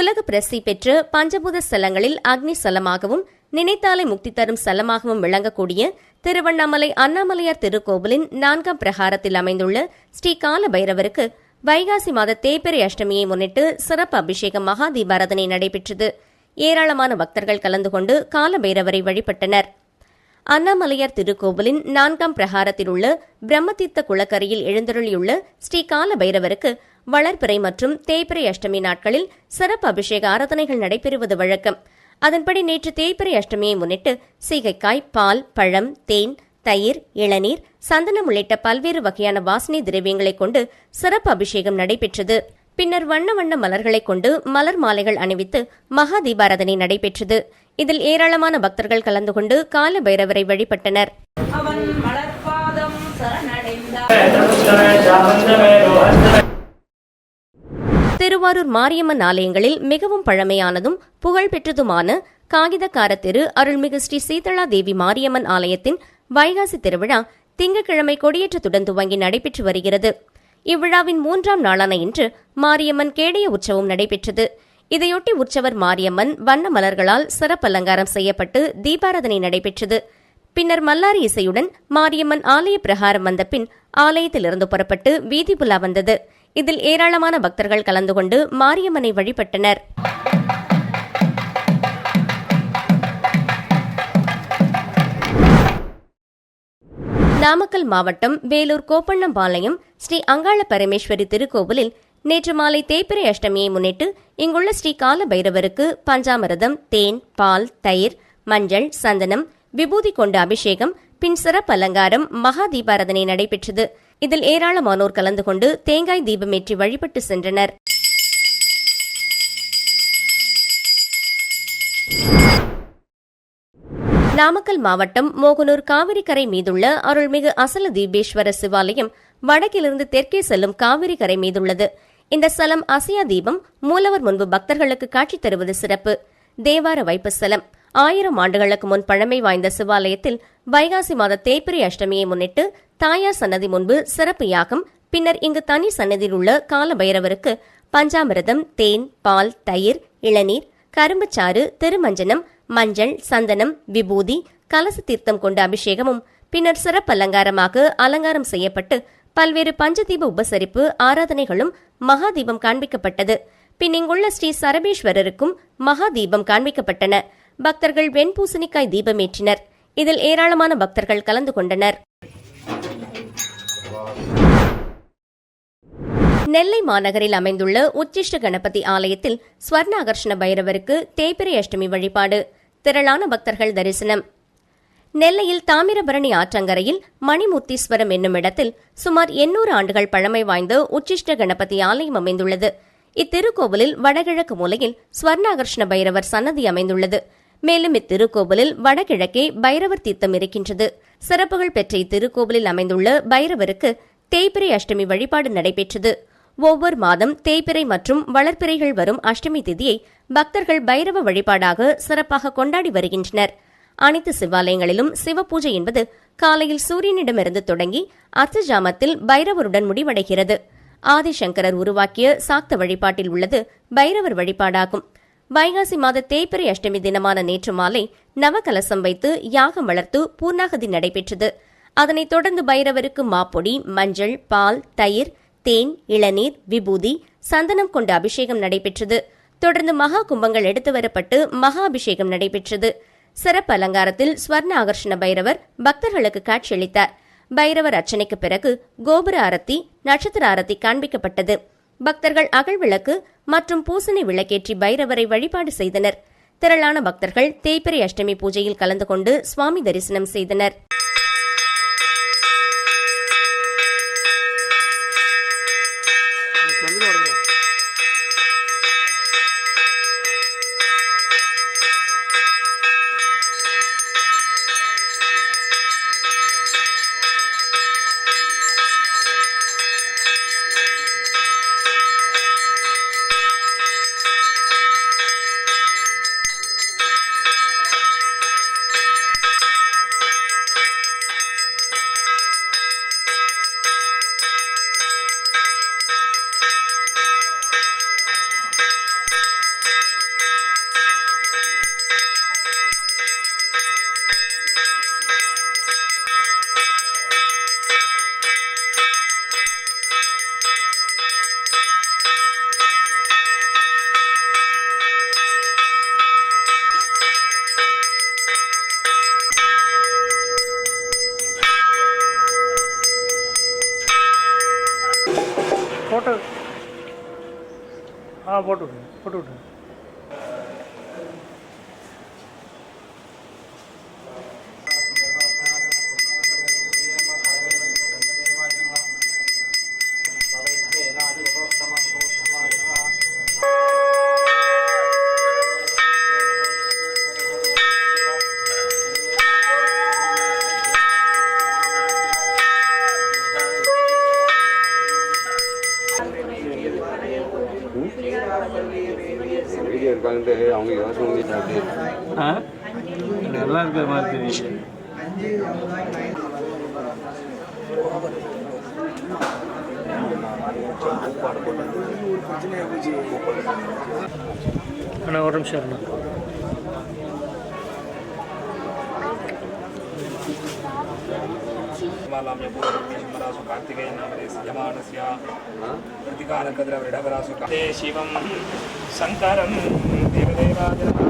உலக பிரசி பெற்ற பஞ்சபூத ஸ்தலங்களில் அக்னி ஸ்தலமாகவும் நினைத்தாலை முக்தி தரும் ஸ்தலமாகவும் விளங்கக்கூடிய திருவண்ணாமலை அண்ணாமலையார் திருக்கோவிலின் நான்காம் பிரகாரத்தில் அமைந்துள்ள ஸ்ரீ கால பைரவருக்கு வைகாசி மாத தேய்பிறை அஷ்டமியை முன்னிட்டு சிறப்பு அபிஷேகம் மகா தீபாரதனை நடைபெற்றது. ஏராளமான பக்தர்கள் கலந்து கொண்டு கால பைரவரை வழிபட்டனர். அண்ணாமலையார் திருக்கோவிலின் நான்காம் பிரகாரத்தில் உள்ள பிரம்மதீர்த்த குளக்கரையில் எழுந்தருளியுள்ள ஸ்ரீ கால பைரவருக்கு வளர்பிறை மற்றும் தேய்பிறை அஷ்டமி நாட்களில் சிறப்பு அபிஷேக ஆராதனைகள் நடைபெறுவது வழக்கம். அதன்படி நேற்று தேய்பிறை அஷ்டமியை முன்னிட்டு சீகைக்காய் பால் பழம் தேன் தயிர் இளநீர் சந்தனம் உள்ளிட்ட பல்வேறு வகையான வாசனை திரவியங்களை கொண்டு சிறப்பு அபிஷேகம் நடைபெற்றது. பின்னர் வண்ண வண்ண மலர்களைக் கொண்டு மலர் மாலைகள் அணிவித்து மகா தீபாராதனை நடைபெற்றது. இதில் ஏராளமான பக்தர்கள் கலந்து கொண்டு கால பைரவரை வழிபட்டனர். அவன் மலர்பாதம் சரணடைந்தார். திருவாரூர் மாரியம்மன் ஆலயங்களில் மிகவும் பழமையானதும் புகழ்பெற்றதுமான காகிதக்கார திரு அருள்மிகு ஸ்ரீ சீதளா தேவி மாரியம்மன் ஆலயத்தின் வைகாசி திருவிழா திங்கட்கிழமை கொடியேற்றத்துடன் துவங்கி நடைபெற்று வருகிறது. இவ்விழாவின் மூன்றாம் நாளான இன்று மாரியம்மன் கேடய உற்சவம் நடைபெற்றது. இதையொட்டி உற்சவர் மாரியம்மன் வண்ண மலர்களால் சிறப்பு அலங்காரம் செய்யப்பட்டு தீபாராதனை நடைபெற்றது. பின்னர் மல்லாரி இசையுடன் மாரியம்மன் ஆலய பிரகாரம் வந்த பின் ஆலயத்திலிருந்து புறப்பட்டு வீதி புலா வந்தது இதில் ஏராளமான பக்தர்கள் கலந்து கொண்டு மாரியம்மனை வழிபட்டனர். நாமக்கல் மாவட்டம் வேலூர் கோப்பண்ணம்பாளையம் ஸ்ரீ அங்காள பரமேஸ்வரி திருக்கோவிலில் நேற்று மாலை தேப்பிரை அஷ்டமியை முன்னிட்டு இங்குள்ள ஸ்ரீ கால பைரவருக்கு பஞ்சாமிரதம் தேன் பால் தயிர் மஞ்சள் சந்தனம் விபூதி கொண்ட அபிஷேகம் பின் சிறப்பு அலங்காரம் மகா தீபாரதனை நடைபெற்றது. இதில் ஏராளமானோர் கலந்து கொண்டு தேங்காய் தீபமேற்றி வழிபட்டு சென்றனர். நாமக்கல் மாவட்டம் மோகனூர் காவிரிக்கரை மீதுள்ள அருள்மிகு அசல தீபேஸ்வர சிவாலயம் வடக்கிலிருந்து தெற்கே செல்லும் காவிரிக்கரை மீதுள்ளது. இந்த ஸ்தலம் அசையா தீபம் மூலவர் முன்பு பக்தர்களுக்கு காட்சி தருவது சிறப்பு. தேவார வைப்பு ஸ்தலம் ஆயிரம் ஆண்டுகளுக்கு முன் பழமை வாய்ந்த சிவாலயத்தில் வைகாசி மாத தேய்பிரை அஷ்டமியை முன்னிட்டு தாயார் சன்னதி முன்பு சிறப்பு யாகம் பின்னர் இங்கு தனி சன்னதியில் உள்ள கால பைரவருக்கு பஞ்சாமிரதம் தேன் பால் தயிர் இளநீர் கரும்புச்சாறு திருமஞ்சனம் மஞ்சள் சந்தனம் விபூதி கலச தீர்த்தம் கொண்ட அபிஷேகமும் பின்னர் சிறப்பு அலங்காரமாக அலங்காரம் செய்யப்பட்டு பல்வேறு பஞ்சதீப உபசரிப்பு ஆராதனைகளும் மகாதீபம் காண்பிக்கப்பட்டது. பின் இங்குள்ள ஸ்ரீ சரபேஸ்வரருக்கும் மகா தீபம் காண்பிக்கப்பட்டன. பக்தர்கள் வெண்பூசணிக்காய் தீபமேற்றினர். இதில் ஏராளமான பக்தர்கள் கலந்து கொண்டனர். நெல்லை மாநகரில் அமைந்துள்ள உச்சிஷ்ட கணபதி ஆலயத்தில் ஸ்வர்ணாகர்ஷண பைரவருக்கு தேய்பிரை அஷ்டமி வழிபாடு. திரளான பக்தர்கள் தரிசனம். நெல்லையில் தாமிரபரணி ஆற்றங்கரையில் மணிமுத்தீஸ்வரம் என்னும் இடத்தில் சுமார் எண்ணூறு ஆண்டுகள் பழமை வாய்ந்த உச்சிஷ்ட கணபதி ஆலயம் அமைந்துள்ளது. இத்திருக்கோவிலில் வடகிழக்கு மூலையில் ஸ்வர்ணாகர்ஷ்ண பைரவர் சன்னதி அமைந்துள்ளது. மேலும் இத்திருக்கோவிலில் வடகிழக்கே பைரவர் தீர்த்தம் இருக்கின்றது. சிறப்புகள் பெற்ற இத்திருக்கோவிலில் அமைந்துள்ள பைரவருக்கு தேய்பிரை அஷ்டமி வழிபாடு நடைபெற்றது. ஒவ்வொரு மாதம் தேய்பிறை மற்றும் வளர்ப்பிறைகள் வரும் அஷ்டமி திதியை பக்தர்கள் பைரவ வழிபாடாக சிறப்பாக கொண்டாடி வருகின்றனர். அனைத்து சிவாலயங்களிலும் சிவபூஜை என்பது காலையில் சூரியனிடமிருந்து தொடங்கி அர்த்தஜாமத்தில் பைரவருடன் முடிவடைகிறது. ஆதிசங்கரர் உருவாக்கிய சாக்த வழிபாட்டில் உள்ளது பைரவர் வழிபாடாகும். வைகாசி மாத தேய்பிறை அஷ்டமி தினமான நேற்று மாலை நவகலசம் வைத்து யாகம் வளர்த்து பூர்ணாகதி நடைபெற்றது. அதனைத் தொடர்ந்து பைரவருக்கு மாப்பொடி மஞ்சள் பால் தயிர் தேன் இளநீர் விபூதி சந்தனம் கொண்ட அபிஷேகம் நடைபெற்றது. தொடர்ந்து மகா கும்பங்கள் எடுத்து வரப்பட்டு மகா அபிஷேகம் நடைபெற்றது. சிறப்பு அலங்காரத்தில் ஸ்வர்ண ஆகர்ஷண பைரவர் பக்தர்களுக்கு காட்சியளித்தார். பைரவர் அர்ச்சனைக்கு பிறகு கோபுர ஆரத்தி நட்சத்திர ஆரத்தி காண்பிக்கப்பட்டது. பக்தர்கள் அகல் விளக்கு மற்றும் பூசணி விளக்கேற்றி பைரவரை வழிபாடு செய்தனர். திரளான பக்தர்கள் தேய்பிரை அஷ்டமி பூஜையில் கலந்து கொண்டு சுவாமி தரிசனம் செய்தனர். போட்டு விட்ருங்க போட்டு விட்ருங்க நல்லா இருக்கு மாருதி அண்ணா ஒரு நிமிஷம் அண்ணா కార్తికేయ యమానస్య ప్రతికారకద్రవిడవరాసు శివం శంకరం దేవదేవాజన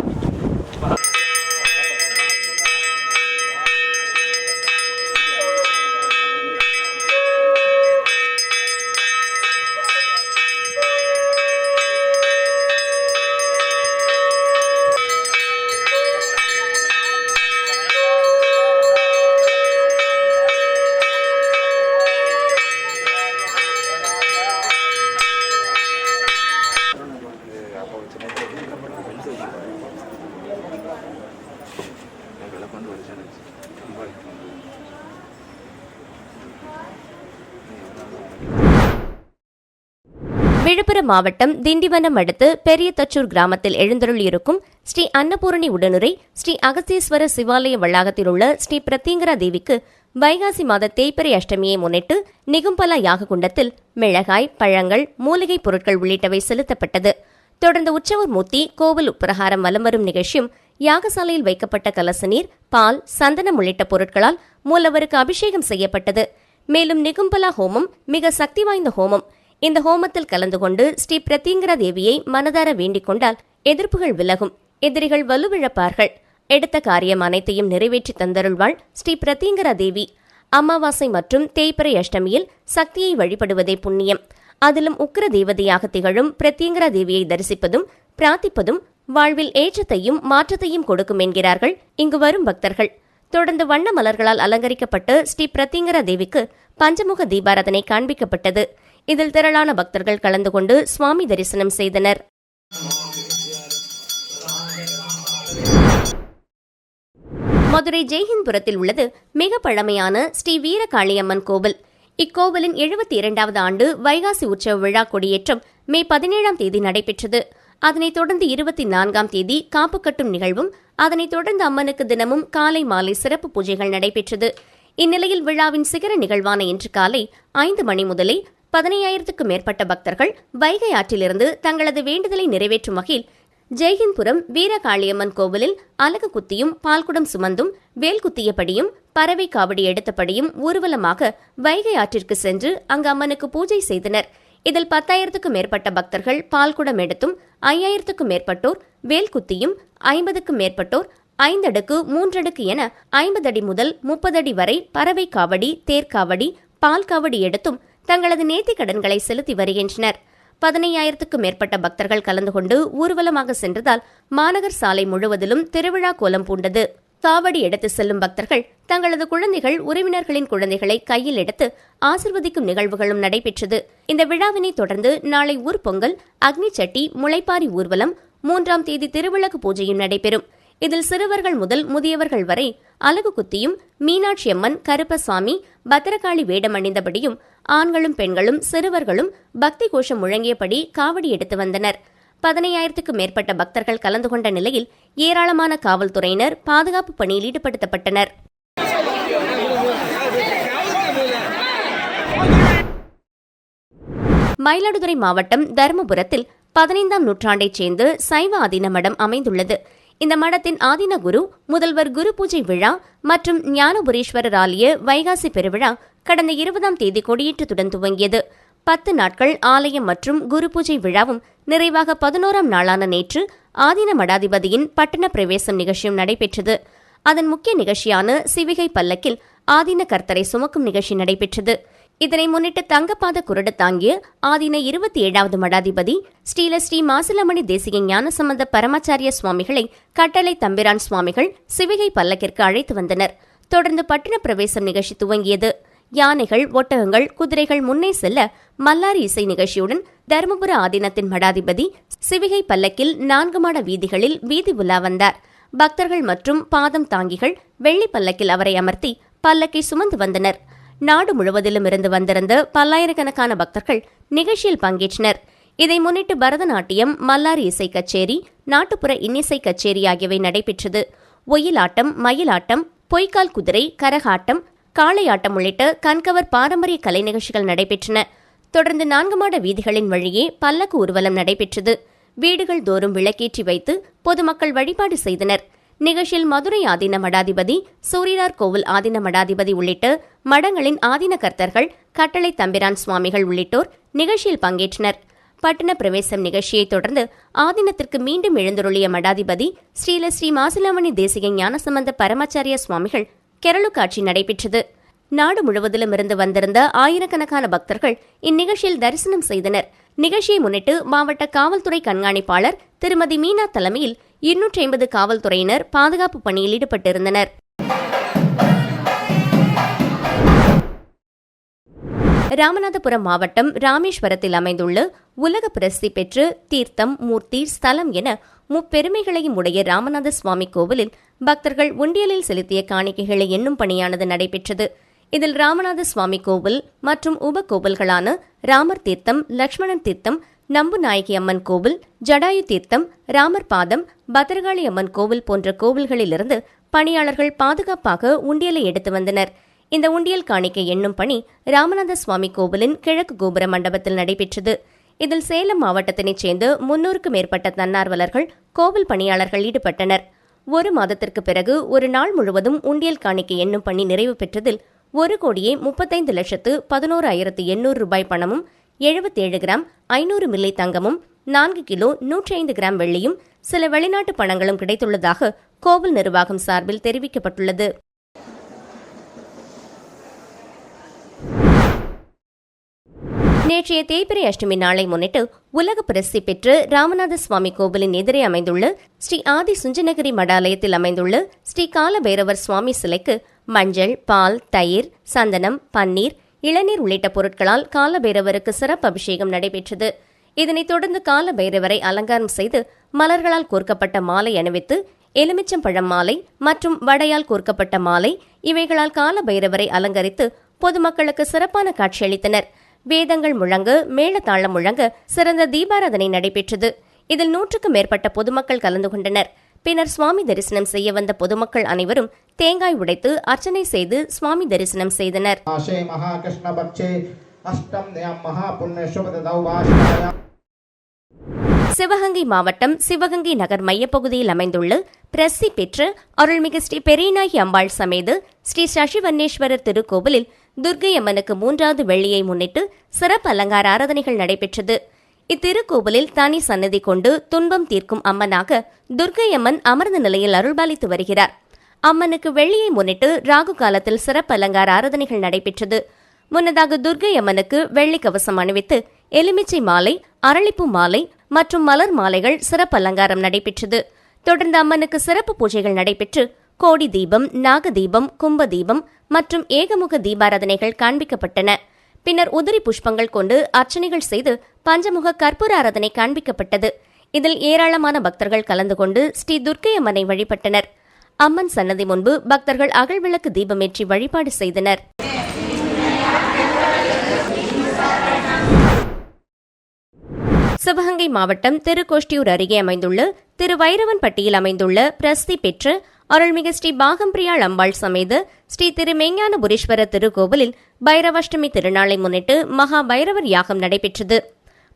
மாவட்டம் திண்டிவனம் அடுத்து பெரியதச்சூர் கிராமத்தில் எழுந்தருளியிருக்கும் ஸ்ரீ அன்னபூரணி உடனுரை ஸ்ரீ அகஸ்தீஸ்வர சிவாலய வளாகத்தில் உள்ள ஸ்ரீ பிரத்யங்கரா தேவிக்கு வைகாசி மாத தேய்பிறை அஷ்டமியை முன்னிட்டு நிகும்பலா யாக குண்டத்தில் மிளகாய் பழங்கள் மூலிகைப் பொருட்கள் உள்ளிட்டவை செலுத்தப்பட்டது. தொடர்ந்து உற்சவர் மூர்த்தி கோவில் உப்பிரகாரம் வலம் வரும் நிகழ்ச்சியும் யாகசாலையில் வைக்கப்பட்ட கலச நீர் பால் சந்தனம் உள்ளிட்ட பொருட்களால் மூலவருக்கு அபிஷேகம் செய்யப்பட்டது. மேலும் நிகும்பலா ஹோமம் மிக சக்தி வாய்ந்த ஹோமம். இந்த ஹோமத்தில் கலந்து கொண்டு ஸ்ரீ பிரத்யங்கரா தேவியை மனதார வேண்டிக் கொண்டால் எதிர்ப்புகள் விலகும். எதிரிகள் வலுவிழப்பார்கள். எடுத்த காரியம் அனைத்தையும் நிறைவேற்றி தந்தருள்வாள் ஸ்ரீ பிரத்யங்கரா தேவி. அமாவாசை மற்றும் தேய்பிறை அஷ்டமியில் சக்தியை வழிபடுவதே புண்ணியம். அதிலும் உக்கிர தேவதையாக திகழும் பிரத்யங்கரா தேவியை தரிசிப்பதும் பிரார்த்திப்பதும் வாழ்வில் ஏற்றத்தையும் மாற்றத்தையும் கொடுக்கும் என்கிறார்கள் இங்கு வரும் பக்தர்கள். தொடர்ந்து வண்ண மலர்களால் அலங்கரிக்கப்பட்டு ஸ்ரீ பிரத்யங்கரா தேவிக்கு பஞ்சமுக தீபாராதனை காண்பிக்கப்பட்டது. இதில் திரளான பக்தர்கள் கலந்து கொண்டு சுவாமி தரிசனம் செய்தனர். மதுரை ஜெய்ஹிந்த்புரத்தில் உள்ளது மிக பழமையான ஸ்ரீ வீரகாளியம்மன் கோவில். இக்கோவிலின் எழுபத்தி இரண்டாவது ஆண்டு வைகாசி உற்சவ விழா கொடியேற்றம் மே பதினேழாம் தேதி நடைபெற்றது. அதனைத் தொடர்ந்து இருபத்தி நான்காம் தேதி காப்பு கட்டும் நிகழ்வும் அதனைத் தொடர்ந்து அம்மனுக்கு தினமும் காலை மாலை சிறப்பு பூஜைகள் நடைபெற்றது. இந்நிலையில் விழாவின் சிகர நிகழ்வான இன்று காலை ஐந்து மணி முதலே பதினையாயிரத்துக்கும் மேற்பட்ட பக்தர்கள் வைகை ஆற்றிலிருந்து தங்களது வேண்டுதலை நிறைவேற்றும் வகையில் ஜெய்ஹிந்த்புரம் வீரகாளியம்மன் கோவிலில் அலகு குத்தியும் பால்குடம் சுமந்தும் வேல் குத்தியபடியும் பறவை காவடி எடுத்தபடியும் ஊர்வலமாக வைகை ஆற்றிற்கு சென்று அங்கு அம்மனுக்கு பூஜை செய்தனர். இதில் பத்தாயிரத்துக்கும் மேற்பட்ட பக்தர்கள் பால்குடம் எடுத்தும் ஐயாயிரத்துக்கும் மேற்பட்டோர் வேல் குத்தியும் ஐம்பதுக்கும் மேற்பட்டோர் ஐந்தடுக்கு மூன்றடுக்கு என ஐம்பது அடி முதல் முப்பது அடி வரை பறவை காவடி தேர்காவடி பால் காவடி எடுத்தும் தங்களது நேர்த்திக் கடன்களை செலுத்தி வருகின்றனர். பதினையாயிரத்துக்கும் மேற்பட்ட பக்தர்கள் கலந்து கொண்டு ஊர்வலமாக சென்றதால் மாநகர் சாலை முழுவதிலும் திருவிழா கோலம் பூண்டது. சாவடி எடுத்து செல்லும் பக்தர்கள் தங்களது குழந்தைகள் உறவினர்களின் குழந்தைகளை கையில் எடுத்து ஆசிர்வதிக்கும் நிகழ்வுகளும் நடைபெற்றது. இந்த விழாவினை தொடர்ந்து நாளை ஊர்பொங்கல் அக்னி சட்டி முளைப்பாரி ஊர்வலம் மூன்றாம் தேதி திருவிளக்கு பூஜையும் நடைபெறும். இதில் சிறுவர்கள் முதல் முதியவர்கள் வரை அலகு குத்தியும் மீனாட்சி அம்மன் கருப்பசாமி பத்திரகாளி வேடமணிந்தபடியும் ஆண்களும் பெண்களும் சிறுவர்களும் பக்தி கோஷம் முழங்கியபடி காவடி எடுத்து வந்தனர். பதினையாயிரத்துக்கும் மேற்பட்ட பக்தர்கள் கலந்து கொண்ட நிலையில் ஏராளமான காவல்துறையினர் பாதுகாப்பு பணியில் ஈடுபடுத்தப்பட்டனர். மயிலாடுதுறை மாவட்டம் தருமபுரத்தில் பதினைந்தாம் நூற்றாண்டைச் சேர்ந்து சைவ ஆதீன மடம் அமைந்துள்ளது. இந்த மடத்தின் ஆதீன குரு முதல்வர் குரு பூஜை விழா மற்றும் ஞானபுரீஸ்வரர் ஆலய வைகாசி பெருவிழா கடந்த இருபதாம் தேதி கொடியேற்றத்துடன் துவங்கியது. பத்து நாட்கள் ஆலயம் மற்றும் குரு பூஜை விழாவும் நிறைவாக பதினோராம் நாளான நேற்று ஆதீன மடாதிபதியின் பட்டண பிரவேசம் நிகழ்ச்சியும் நடைபெற்றது. அதன் முக்கிய நிகழ்ச்சியான சிவிகை பல்லக்கில் ஆதீன கர்த்தரை சுமக்கும் நிகழ்ச்சி நடைபெற்றது. இதனை முன்னிட்டு தங்கப்பாத குருடு தாங்கிய ஆதின இருபத்தி ஏழாவது மடாதிபதி ஸ்ரீல ஸ்ரீ மாசிலமணி தேசிய ஞான சம்பந்த பரமாச்சாரிய சுவாமிகளை கட்டளை தம்பிரான் சுவாமிகள் சிவிகை பல்லக்கிற்கு அழைத்து வந்தனர். தொடர்ந்து பட்டின பிரவேசம் நிகழ்ச்சி துவங்கியது. யானைகள் ஒட்டகங்கள் குதிரைகள் முன்னே செல்ல மல்லாரி இசை நிகழ்ச்சியுடன் தருமபுர ஆதீனத்தின் மடாதிபதி சிவிகை பல்லக்கில் நான்கு மாட வீதிகளில் வீதி உலா வந்தார். பக்தர்கள் மற்றும் பாதம் தாங்கிகள் வெள்ளி பல்லக்கில் அவரை அமர்த்தி பல்லக்கை சுமந்து வந்தனர். நாடு முழுவதிலும் இருந்து வந்திருந்த பல்லாயிரக்கணக்கான பக்தர்கள் நிகழ்ச்சியில் பங்கேற்றனர். இதை முன்னிட்டு பரதநாட்டியம் மல்லாரி இசை கச்சேரி நாட்டுப்புற இன்னிசை கச்சேரி ஆகியவை நடைபெற்றது. ஒயிலாட்டம் மயிலாட்டம் பொய்க்கால் குதிரை கரகாட்டம் காளையாட்டம் உள்ளிட்ட கண்கவர் பாரம்பரிய கலை நிகழ்ச்சிகள் நடைபெற்றன. தொடர்ந்து நான்கு மாட வீதிகளின் வழியே பல்லக்கு ஊர்வலம் நடைபெற்றது. வீடுகள் தோறும் விளக்கேற்றி வைத்து பொதுமக்கள் வழிபாடு செய்தனர். நிகழ்ச்சியில் மதுரை ஆதீன மடாதிபதி சூரியனார் கோவில் ஆதீன மடாதிபதி உள்ளிட்ட மடங்களின் ஆதீன கர்த்தர்கள் கட்டளை தம்பிரான் சுவாமிகள் உள்ளிட்டோர் நிகழ்ச்சியில் பங்கேற்றனர். பட்டண பிரவேசம் நிகழ்ச்சியைத் தொடர்ந்து ஆதீனத்திற்கு மீண்டும் எழுந்தருளிய மடாதிபதி ஸ்ரீல ஸ்ரீ மாசிலாமணி தேசிக ஞானசம்பந்த பரமாச்சாரிய சுவாமிகள் கெரளு காட்சி நடைபெற்றது. நாடு முழுவதிலும் இருந்து வந்திருந்த ஆயிரக்கணக்கான பக்தர்கள் இந்நிகழ்ச்சியில் தரிசனம் செய்தனர். நிகழ்ச்சியை முன்னிட்டு மாவட்ட காவல்துறை கண்காணிப்பாளர் திருமதி மீனா தலைமையில் இருநூற்றி ஐம்பது காவல்துறையினர் பாதுகாப்பு பணியில் ஈடுபட்டிருந்தனர். ராமநாதபுரம் மாவட்டம் ராமேஸ்வரத்தில் அமைந்துள்ள உலக பிரசித்தி பெற்று தீர்த்தம் மூர்த்தி ஸ்தலம் என முப்பெருமைகளையும் உடைய ராமநாத சுவாமி கோவிலில் பக்தர்கள் உண்டியலில் செலுத்திய காணிக்கைகளை எண்ணும் பணியானது நடைபெற்றது. இதில் ராமநாத சுவாமி கோவில் மற்றும் உப கோவில்களான ராமர் தீர்த்தம் லட்சுமணன் தீர்த்தம் நம்புநாயகி அம்மன் கோவில் ஜடாயு தீர்த்தம் ராமர் பாதம் பத்ரகாளி அம்மன் கோவில் போன்ற கோவில்களிலிருந்து பணியாளர்கள் பாதுகாப்பாக உண்டியலை எடுத்து வந்தனர். இந்த உண்டியல் காணிக்கை எண்ணும் பணி ராமநாத சுவாமி கோவிலின் கிழக்கு கோபுர மண்டபத்தில் நடைபெற்றது. இதில் சேலம் மாவட்டத்தினைச் சேர்ந்து முன்னூறுக்கும் மேற்பட்ட தன்னார்வலர்கள் கோவில் பணியாளர்கள் ஈடுபட்டனர். ஒரு மாதத்திற்கு பிறகு ஒரு நாள் முழுவதும் உண்டியல் காணிக்கை எண்ணும் பணி நிறைவு பெற்றதில் ஒரு கோடியே முப்பத்தைந்து லட்சத்து பதினோரு ஆயிரத்து எண்ணூறு ரூபாய் பணமும் எழுபத்தேழு கிராம் ஐநூறு மில்லி தங்கமும் நான்கு கிலோ நூற்றி ஐந்து கிராம் வெள்ளியும் சில வெளிநாட்டு பணங்களும் கிடைத்துள்ளதாக கோவில் நிர்வாகம் சார்பில் தெரிவிக்கப்பட்டுள்ளது. நேற்றைய தேய்பிரை அஷ்டமி நாளை முன்னிட்டு உலக பிரசித்தி பெற்று ராமநாத சுவாமி கோவிலின் எதிரே அமைந்துள்ள ஸ்ரீ ஆதி சுஞ்சநகரி மடாலயத்தில் அமைந்துள்ள ஸ்ரீ காலபைரவர் சுவாமி சிலைக்கு மஞ்சள் பால் தயிர் சந்தனம் பன்னீர் இளநீர் உள்ளிட்ட பொருட்களால் காலபைரவருக்கு சிறப்பு அபிஷேகம் நடைபெற்றது. இதனைத் தொடர்ந்து காலபைரவரை அலங்காரம் செய்து மலர்களால் கோர்க்கப்பட்ட மாலை அணிவித்து எலுமிச்சம்பழம் மாலை மற்றும் வடையால் கோர்க்கப்பட்ட மாலை இவைகளால் காலபைரவரை அலங்கரித்து பொதுமக்களுக்கு சிறப்பான காட்சியளித்தனர் வேதங்கள் முழங்க மேளதாளம் முழங்க சிறந்த தீபாராதனை நடைபெற்றது. இதில் நூற்றுக்கும் மேற்பட்ட பொதுமக்கள் கலந்து கொண்டனர். பின்னர் சுவாமி தரிசனம் செய்ய வந்த பொதுமக்கள் அனைவரும் தேங்காய் உடைத்து அர்ச்சனை செய்து சுவாமி தரிசனம் செய்தனர். சிவகங்கை மாவட்டம் சிவகங்கை நகர் மையப்பகுதியில் அமைந்துள்ள பிரசி பெற்று அருள்மிகு ஸ்ரீ பெரியநாயகி அம்பாள் சமேது ஸ்ரீ சசிவன்னேஸ்வரர் திருக்கோவிலில் துர்கை அம்மனுக்கு மூன்றாவது வெள்ளியை முன்னிட்டு சிறப்பு அலங்கார ஆராதனைகள் நடைபெற்றது. இத்திருக்கோவிலில் தனி சன்னதி கொண்டு துன்பம் தீர்க்கும் அம்மனாக துர்க்கை அம்மன் அமர்ந்த நிலையில் அருள்பாலித்து வருகிறார். அம்மனுக்கு வெள்ளியை முன்னிட்டு ராகு காலத்தில் சிறப்பு அலங்கார ஆராதனைகள் நடைபெற்றது. முன்னதாக துர்க்கை அம்மனுக்கு வெள்ளி கவசம் அணிவித்து எலுமிச்சை மாலை அரளிப்பு மாலை மற்றும் மலர் மாலைகள் சிறப்பு அலங்காரம் நடைபெற்றது. தொடர்ந்து அம்மனுக்கு சிறப்பு பூஜைகள் நடைபெற்று கோடி தீபம் நாக தீபம் கும்ப தீபம் மற்றும் ஏகமுக தீபாராதனைகள் காண்பிக்கப்பட்டன. பின்னர் உதிரி புஷ்பங்கள் கொண்டு அர்ச்சனைகள் செய்து பஞ்சமுக கற்பூர ஆராதனை காண்பிக்கப்பட்டது. இதில் ஏராளமான பக்தர்கள் கலந்து கொண்டு ஸ்ரீ துர்க்கை அம்மனை வழிபட்டனர். அம்மன் சன்னதி முன்பு பக்தர்கள் அகழ்விளக்கு தீபமேற்றி வழிபாடு செய்தனர். சிவகங்கை மாவட்டம் திருக்கோஷ்டியூர் அருகே அமைந்துள்ள திருவைரவன்பட்டியில் அமைந்துள்ள பிரசித்தி பெற்ற அருள்மிகு ஸ்ரீ பாகம்பிரியாள் அம்பாள் சமேத ஸ்ரீ திருமெஞ்ஞானபுரீஸ்வரர் திருக்கோவிலில் பைரவாஷ்டமி திருநாளை முன்னிட்டு மகா பைரவர் யாகம் நடைபெற்றது.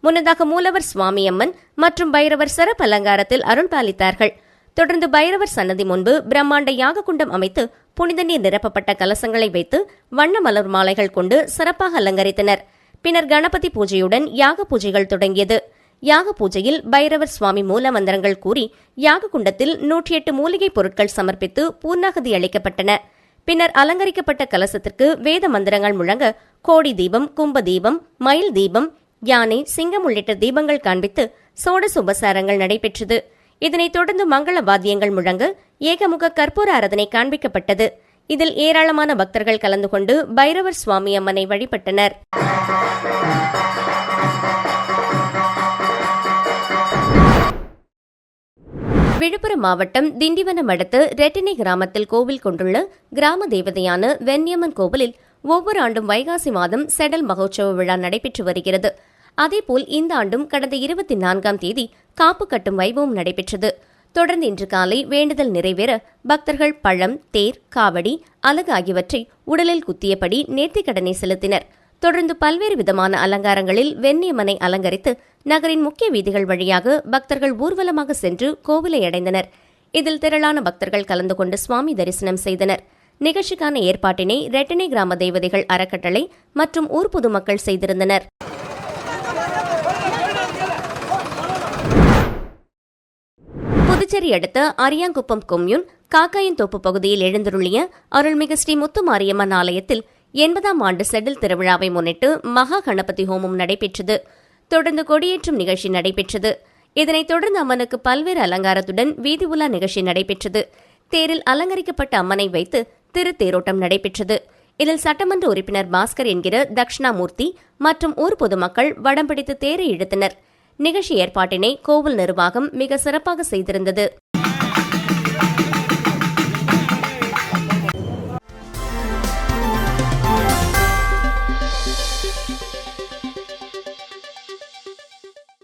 முன்னதாக மூலவர் சுவாமியம்மன் மற்றும் பைரவர் சிறப்பு அலங்காரத்தில் அருள் பாலித்தார்கள். தொடர்ந்து பைரவர் சன்னதி முன்பு பிரம்மாண்ட யாக குண்டம் அமைத்து புனித நீர் நிரப்பப்பட்ட கலசங்களை வைத்து வண்ண மலர் மாலைகள் கொண்டு சிறப்பாக அலங்கரித்தனர். பின்னர் கணபதி பூஜையுடன் யாக பூஜைகள் தொடங்கியது. யாக பூஜையில் பைரவர் சுவாமி மூல மந்திரங்கள் கூறி யாக குண்டத்தில் நூற்றி எட்டு மூலிகைப் பொருட்கள் சமர்ப்பித்து பூர்ணாகதி அளிக்கப்பட்டன. பின்னர் அலங்கரிக்கப்பட்ட கலசத்திற்கு வேத மந்திரங்கள் முழங்க கோடி தீபம் கும்ப தீபம் மயில் தீபம் யானை சிங்கம் உள்ளிட்ட தீபங்கள் காண்பித்து சோடச உபசாரங்கள் நடைபெற்றது. இதனைத் தொடர்ந்து மங்கள வாத்தியங்கள் முழங்க ஏகமுக கற்பூர ஆராதனை காண்பிக்கப்பட்டது. இதில் ஏராளமான பக்தர்கள் கலந்து கொண்டு பைரவர் சுவாமி அம்மனை வழிபட்டனர். விழுப்புரம் மாவட்டம் திண்டிவனம் அடுத்து ரெட்டினை கிராமத்தில் கோவில் கொண்டுள்ள கிராம தேவதையான வெண்ணியம்மன் கோவிலில் ஒவ்வொரு ஆண்டும் வைகாசி மாதம் செடல் மகோற்சவ விழா நடைபெற்று வருகிறது. அதேபோல் இந்த ஆண்டும் கடந்த இருபத்தி நான்காம் தேதி காப்பு கட்டும் வைபவம் நடைபெற்றது. தொடர்ந்து இன்று காலை வேண்டுதல் நிறைவேற பக்தர்கள் பழம் தேர் காவடி அலகு ஆகியவற்றை உடலில் குத்தியபடி நேர்த்திக்கடனை செலுத்தினர். தொடர்ந்து பல்வேறு விதமான அலங்காரங்களில் வெண்ணியம்மனை அலங்கரித்து நகரின் முக்கிய வீதிகள் வழியாக பக்தர்கள் ஊர்வலமாக சென்று கோவிலை அடைந்தனர். இதில் திரளான பக்தர்கள் கலந்து கொண்டு சுவாமி தரிசனம் செய்தனர். நிகழ்ச்சிக்கான ஏற்பாட்டினை ரெட்டினை கிராம தேவதைகள் அறக்கட்டளை மற்றும் ஊர் பொதுமக்கள் செய்திருந்தனர். புதுச்சேரி அடுத்த அரியாங்குப்பம் கொம்யூன் காக்காயன்தோப்பு பகுதியில் எழுந்தருளிய அருள்மிகு ஸ்ரீ முத்துமாரியம்மன் ஆலயத்தில் எண்பதாம் ஆண்டு செடில் திருவிழாவை முன்னிட்டு மகா கணபதி ஹோமம் நடைபெற்றது. தொடர்ந்து கொடியேற்றும் நிகழ்ச்சி நடைபெற்றது. இதனைத் தொடர்ந்து அம்மனுக்கு பல்வேறு அலங்காரத்துடன் வீதி உலா நிகழ்ச்சி நடைபெற்றது. தேரில் அலங்கரிக்கப்பட்ட அம்மனை வைத்து திருத்தேரோட்டம் நடைபெற்றது. இதில் சட்டமன்ற உறுப்பினர் பாஸ்கர் என்கிற தக்ஷணாமூர்த்தி மற்றும் ஊர் பொதுமக்கள் வடம் பிடித்து தேரை இழுத்தனர். நிகழ்ச்சி ஏற்பாட்டினை கோவில் நிர்வாகம் மிக சிறப்பாக செய்திருந்தது.